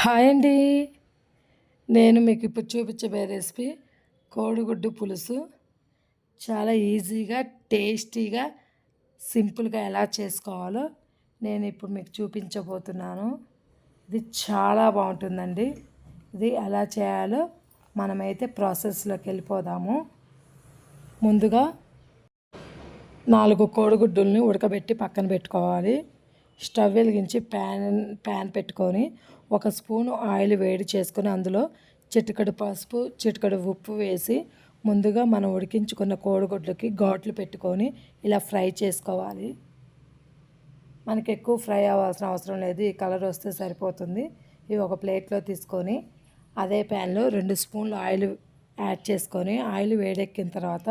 Hi అండి. నేను మీకు ఇప్పుడు చూపించబోయే రెసిపీ కోడిగుడ్డు పులుసు. చాలా ఈజీగా టేస్టీగా సింపుల్గా ఎలా చేసుకోవాలో నేను ఇప్పుడు మీకు చూపించబోతున్నాను. ఇది చాలా బాగుంటుందండి. ఇది ఎలా చేయాలో మనమైతే ప్రాసెస్లోకి వెళ్ళిపోదాము. ముందుగా నాలుగు కోడిగుడ్డుల్ని ఉడకబెట్టి పక్కన పెట్టుకోవాలి. స్టవ్ వెలిగించి ప్యాన్ ప్యాన్ పెట్టుకొని ఒక స్పూను ఆయిల్ వేడి చేసుకొని అందులో చిటికడు పసుపు చిటికడు ఉప్పు వేసి ముందుగా మనం ఉడికించుకున్న కోడిగుడ్లకి ఘాట్లు పెట్టుకొని ఇలా ఫ్రై చేసుకోవాలి. మనకి ఎక్కువ ఫ్రై అవ్వాల్సిన అవసరం లేదు. ఈ కలర్ వస్తే సరిపోతుంది. ఇవి ఒక ప్లేట్లో తీసుకొని అదే ప్యాన్లో రెండు స్పూన్లు ఆయిల్ యాడ్ చేసుకొని ఆయిల్ వేడెక్కిన తర్వాత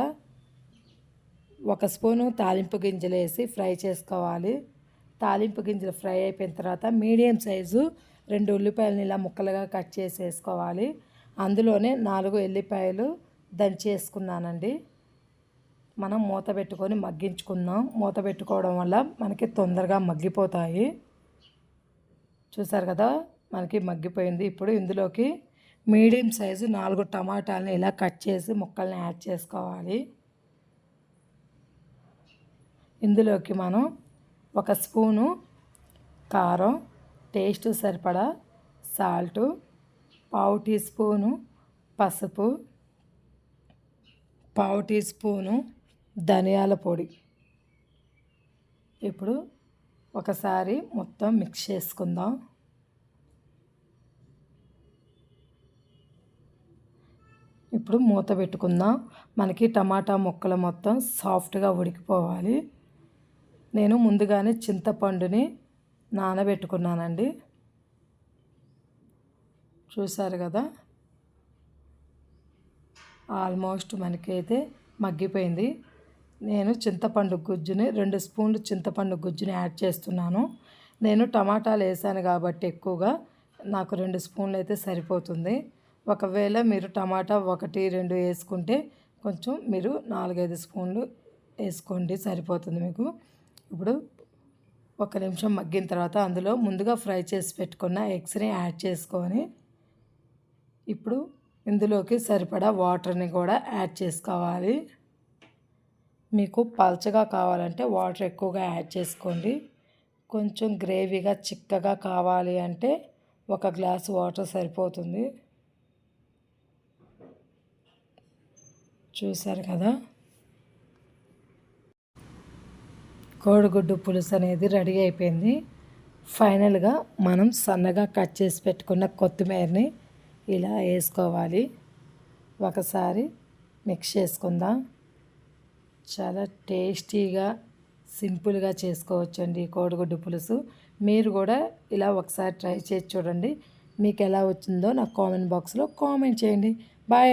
ఒక స్పూను తాలింపు గింజలు వేసి ఫ్రై చేసుకోవాలి. తాలింపు గింజలు ఫ్రై అయిపోయిన తర్వాత మీడియం సైజు రెండు ఉల్లిపాయలని ఇలా ముక్కలుగా కట్ చేసి వేసుకోవాలి అందులోనే నాలుగు ఎల్లిపాయలు దంచేసుకున్నానండి మనం మూత పెట్టుకొని మగ్గించుకుందాం. మూత పెట్టుకోవడం వల్ల మనకి తొందరగా మగ్గిపోతాయి. చూసారు కదా మనకి మగ్గిపోయింది. ఇప్పుడు ఇందులోకి మీడియం సైజు నాలుగు టమాటాలని ఇలా కట్ చేసి ముక్కల్ని యాడ్ చేసుకోవాలి. ఇందులోకి మనం ఒక స్పూను కారం టేస్ట్ సరిపడా సాల్టు పావు టీ స్పూను పసుపు పావు టీ స్పూను ధనియాల పొడి. ఇప్పుడు ఒకసారి మొత్తం మిక్స్ చేసుకుందాం. ఇప్పుడు మూత పెట్టుకుందాం. మనకి టమాటా ముక్కలు మొత్తం సాఫ్ట్గా ఉడికిపోవాలి. నేను ముందుగానే చింతపండుని నానబెట్టుకున్నానండి. చూసారు కదా? ఆల్మోస్ట్ మనకైతే మగ్గిపోయింది. నేను చింతపండు గుజ్జుని రెండు స్పూన్లు చింతపండు గుజ్జుని యాడ్ చేస్తున్నాను. నేను టమాటాలు వేసాను కాబట్టి ఎక్కువగా నాకు రెండు స్పూన్లు అయితే సరిపోతుంది. ఒకవేళ మీరు టమాటా ఒకటి రెండు వేసుకుంటే కొంచెం మీరు నాలుగైదు స్పూన్లు వేసుకోండి సరిపోతుంది మీకు. ఇప్పుడు ఒక నిమిషం మగ్గిన తర్వాత అందులో ముందుగా ఫ్రై చేసి పెట్టుకున్న ఎగ్స్ని యాడ్ చేసుకొని ఇప్పుడు ఇందులోకి సరిపడా వాటర్ని కూడా యాడ్ చేసుకోవాలి. మీకు పల్చగా కావాలంటే వాటర్ ఎక్కువగా యాడ్ చేసుకోండి. కొంచెం గ్రేవీగా చిక్కగా కావాలి అంటే ఒక గ్లాస్ వాటర్ సరిపోతుంది. చూసారు కదా? కోడిగుడ్డు పులుసు అనేది రెడీ అయిపోయింది. ఫైనల్గా మనం సన్నగా కట్ చేసి పెట్టుకున్న కొత్తిమీరని ఇలా వేసుకోవాలి. ఒకసారి మిక్స్ చేసుకుందాం. చాలా టేస్టీగా సింపుల్గా చేసుకోవచ్చండి కోడిగుడ్డు పులుసు. మీరు కూడా ఇలా ఒకసారి ట్రై చేసి చూడండి. మీకు ఎలా వచ్చిందో నాకు కామెంట్ బాక్స్లో కామెంట్ చేయండి. బాయ్